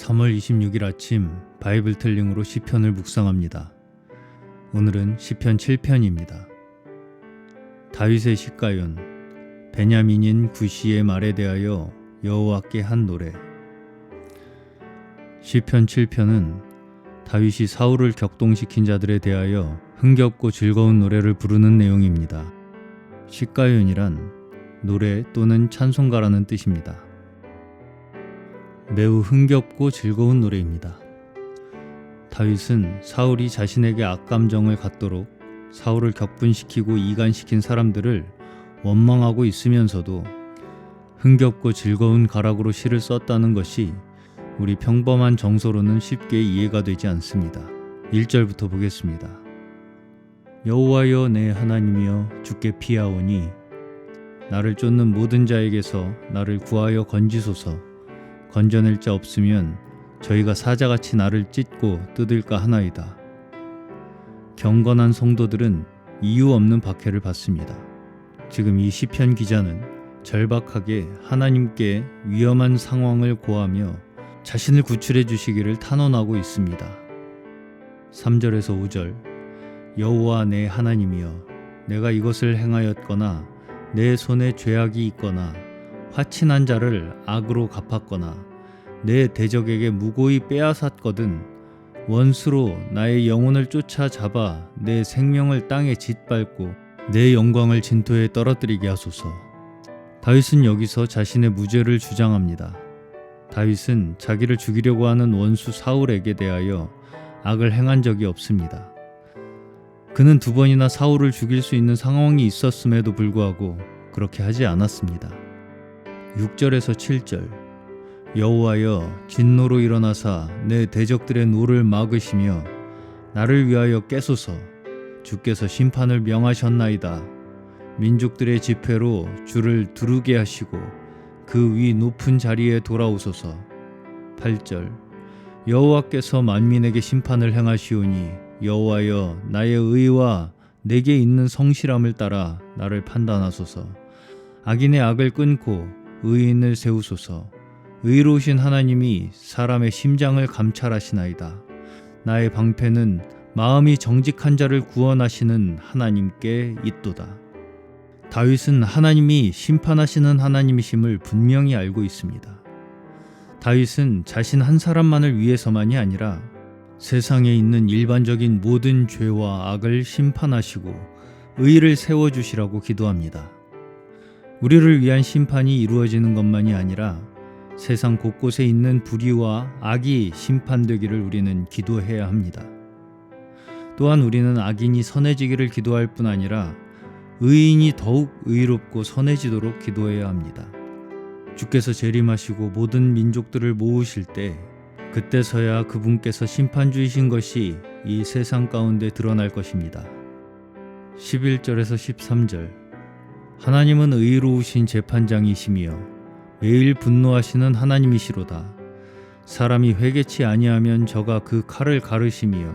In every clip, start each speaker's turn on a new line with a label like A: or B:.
A: 3월 26일 아침 바이블 텔링으로 시편을 묵상합니다. 오늘은 시편 7편입니다. 다윗의 시가연 베냐민인 구시의 말에 대하여 여호와께 한 노래 시편 7편은 다윗이 사울을 격동시킨 자들에 대하여 흥겹고 즐거운 노래를 부르는 내용입니다. 시가연이란 노래 또는 찬송가라는 뜻입니다. 매우 흥겹고 즐거운 노래입니다. 다윗은 사울이 자신에게 악감정을 갖도록 사울을 격분시키고 이간시킨 사람들을 원망하고 있으면서도 흥겹고 즐거운 가락으로 시를 썼다는 것이 우리 평범한 정서로는 쉽게 이해가 되지 않습니다. 1절부터 보겠습니다. 여호와여 내 하나님이여 주께 피하오니 나를 쫓는 모든 자에게서 나를 구하여 건지소서 건져낼 자 없으면 저희가 사자같이 나를 찢고 뜯을까 하나이다. 경건한 성도들은 이유 없는 박해를 받습니다. 지금 이 시편 기자는 절박하게 하나님께 위험한 상황을 고하며 자신을 구출해 주시기를 탄원하고 있습니다. 3절에서 5절 여호와 내 하나님이여 내가 이것을 행하였거나 내 손에 죄악이 있거나 화친한 자를 악으로 갚았거나 내 대적에게 무고히 빼앗았거든 원수로 나의 영혼을 쫓아잡아 내 생명을 땅에 짓밟고 내 영광을 진토에 떨어뜨리게 하소서. 다윗은 여기서 자신의 무죄를 주장합니다. 다윗은 자기를 죽이려고 하는 원수 사울에게 대하여 악을 행한 적이 없습니다. 그는 두 번이나 사울을 죽일 수 있는 상황이 있었음에도 불구하고 그렇게 하지 않았습니다. 6절에서 7절 여호와여 진노로 일어나사 내 대적들의 노를 막으시며 나를 위하여 깨소서. 주께서 심판을 명하셨나이다. 민족들의 집회로 주를 두르게 하시고 그 위 높은 자리에 돌아오소서. 8절. 여호와께서 만민에게 심판을 행하시오니 여호와여 나의 의와 내게 있는 성실함을 따라 나를 판단하소서. 악인의 악을 끊고 의인을 세우소서. 의로우신 하나님이 사람의 심장을 감찰하시나이다. 나의 방패는 마음이 정직한 자를 구원하시는 하나님께 있도다. 다윗은 하나님이 심판하시는 하나님이심을 분명히 알고 있습니다. 다윗은 자신 한 사람만을 위해서만이 아니라 세상에 있는 일반적인 모든 죄와 악을 심판하시고 의를 세워주시라고 기도합니다. 우리를 위한 심판이 이루어지는 것만이 아니라 세상 곳곳에 있는 불의와 악이 심판되기를 우리는 기도해야 합니다. 또한 우리는 악인이 선해지기를 기도할 뿐 아니라 의인이 더욱 의롭고 선해지도록 기도해야 합니다. 주께서 재림하시고 모든 민족들을 모으실 때 그때서야 그분께서 심판주이신 것이 이 세상 가운데 드러날 것입니다. 11절에서 13절 하나님은 의로우신 재판장이시며 매일 분노하시는 하나님이시로다. 사람이 회개치 아니하면 저가 그 칼을 가르시며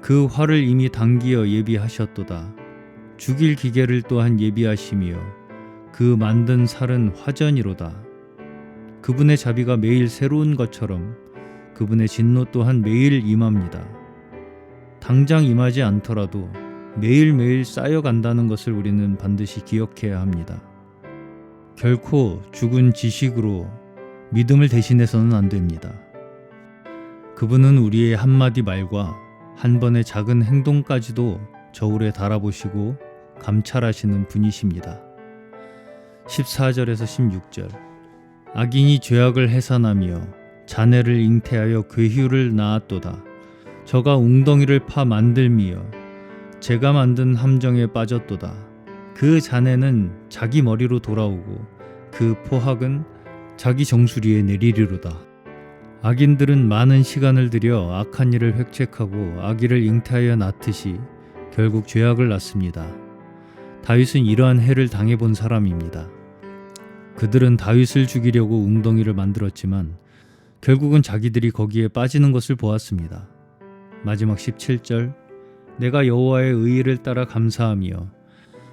A: 그 활을 이미 당기어 예비하셨도다. 죽일 기계를 또한 예비하시며 그 만든 살은 화전이로다. 그분의 자비가 매일 새로운 것처럼 그분의 진노 또한 매일 임합니다. 당장 임하지 않더라도 매일매일 쌓여간다는 것을 우리는 반드시 기억해야 합니다. 결코 죽은 지식으로 믿음을 대신해서는 안 됩니다. 그분은 우리의 한마디 말과 한 번의 작은 행동까지도 저울에 달아보시고 감찰하시는 분이십니다. 14절에서 16절 악인이 죄악을 해산하며 자네를 잉태하여 괴휴를 낳았도다. 저가 웅덩이를 파 만들미여 제가 만든 함정에 빠졌도다. 그 자네는 자기 머리로 돌아오고 그 포학은 자기 정수리에 내리리로다. 악인들은 많은 시간을 들여 악한 일을 획책하고 악의를 잉태하여 낳듯이 결국 죄악을 낳습니다. 다윗은 이러한 해를 당해본 사람입니다. 그들은 다윗을 죽이려고 웅덩이를 만들었지만 결국은 자기들이 거기에 빠지는 것을 보았습니다. 마지막 17절 내가 여호와의 의를 따라 감사하며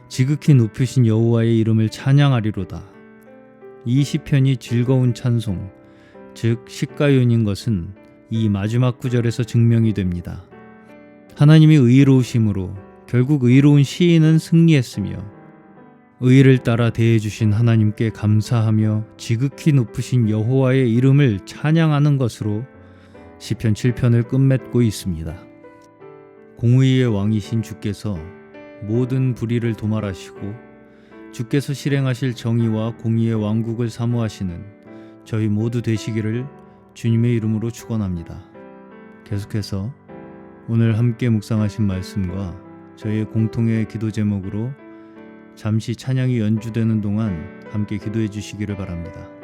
A: 지극히 높으신 여호와의 이름을 찬양하리로다. 이 시편이 즐거운 찬송, 즉 시가윤인 것은 이 마지막 구절에서 증명이 됩니다. 하나님이 의로우심으로 결국 의로운 시인은 승리했으며 의를 따라 대해 주신 하나님께 감사하며 지극히 높으신 여호와의 이름을 찬양하는 것으로 시편 7편을 끝맺고 있습니다. 공의의 왕이신 주께서 모든 불의를 도말하시고 주께서 실행하실 정의와 공의의 왕국을 사모하시는 저희 모두 되시기를 주님의 이름으로 축원합니다. 계속해서 오늘 함께 묵상하신 말씀과 저희의 공통의 기도 제목으로 잠시 찬양이 연주되는 동안 함께 기도해 주시기를 바랍니다.